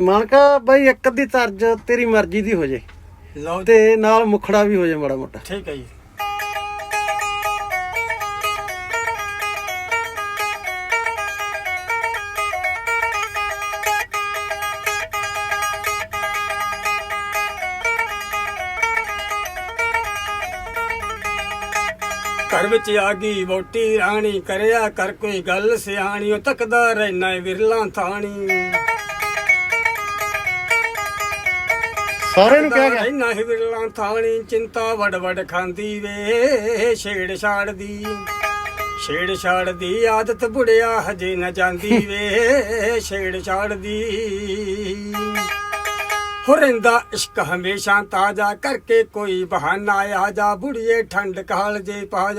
ਮਾਨਕਾ ਬਾਈ ਇੱਕ ਅੱਧੀ ਤਰਜ ਤੇਰੀ ਮਰਜ਼ੀ ਦੀ ਹੋ ਜੇ। ਲਓ ਜੀ। ਤੇ ਨਾਲ ਮੁਖੜਾ ਵੀ ਹੋ ਜੇ ਮਾੜਾ ਮੋਟਾ। ਠੀਕ ਹੈ ਜੀ। ਘਰ ਵਿੱਚ ਆ ਗਈ ਵੋਟੀ ਰਾਣੀ ਕਰਿਆ ਕਰ ਕੋਈ ਗੱਲ ਸਿਆਣੀ ਉਹ ਤੱਕਦਾ ਰਹਿਣਾ ਵਿਰਲਾ ਥਾਣੀ। ਸਾਰਿਆਂ ਨੂੰ ਕਿਹਾ ਗਿਆ। ਰਹਿਣਾ ਏ ਵਿਰਲਾ ਥਾਣੀ ਚਿੰਤਾ ਵੜ ਵੜ ਖਾਂਦੀ ਵੇ ਛੇੜ ਛਾੜ ਦੀ ਛੇੜ ਛਾੜ ਦੀ ਆਦਤ ਬੁੜਿਆ ਹਜੇ ਨਾ ਜਾਂਦੀ ਵੇ ਛੇੜ ਛਾੜ ਦੀ ਹੋ ਰਹਿੰਦਾ ਇਸ਼ਕ ਹਮੇਸ਼ਾ ਤਾਜ਼ਾ ਕਰਕੇ ਕੋਈ ਬਹਾਨਾ ਆ ਜਾ ਬੁੜੀਏ ਠੰਡ ਕਾਲ ਜੇ ਪਾ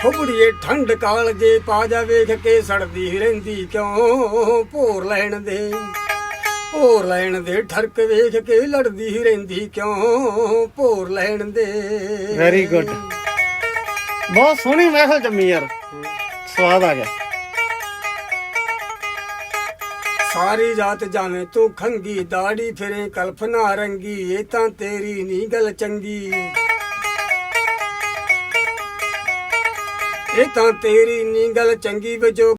ਜਾ ਹੋ ਬੁੜੀਏ ਠੰਡ ਕਾਲ ਜੇ ਪਾ ਜਾ ਵੇਖ ਕੇ ਸੜਦੀ ਰਹਿੰਦੀ ਕਿਉਂ? ਭੋਰ ਲੈਣ ਦੇ ਭੋਰ ਲੈਣ ਦੇ ਠਰਕ ਵੇਖ ਕੇ ਲੜਦੀ ਰਹਿੰਦੀ ਕਿਉਂ? ਭੋਰ ਲੈਣ ਦੇ। ਵੈਰੀ ਗੁੱਡ ਬਹੁਤ ਸੋਹਣੀ ਮਹਿਫਲ ਜੰਮੀ ਯਾਰ। ਸਵਾਦ ਆ ਗਿਆ। ਸਾਰੀ ਰਾਤ ਜਾਵੇਂ ਤੂੰ ਖੰਗੀ ਦਾੜੀ ਫਿਰੇ ਕਲਪਨਾ ਰੰਗੀ ਇਹ ਤਾਂ ਤੇਰੀ ਨੀ ਗੱਲ ਚੰਗੀ। ਇਹ ਤਾਂ ਤੇਰੀ ਨੀ ਗੱਲ ਚੰਗੀ ਵਜੋ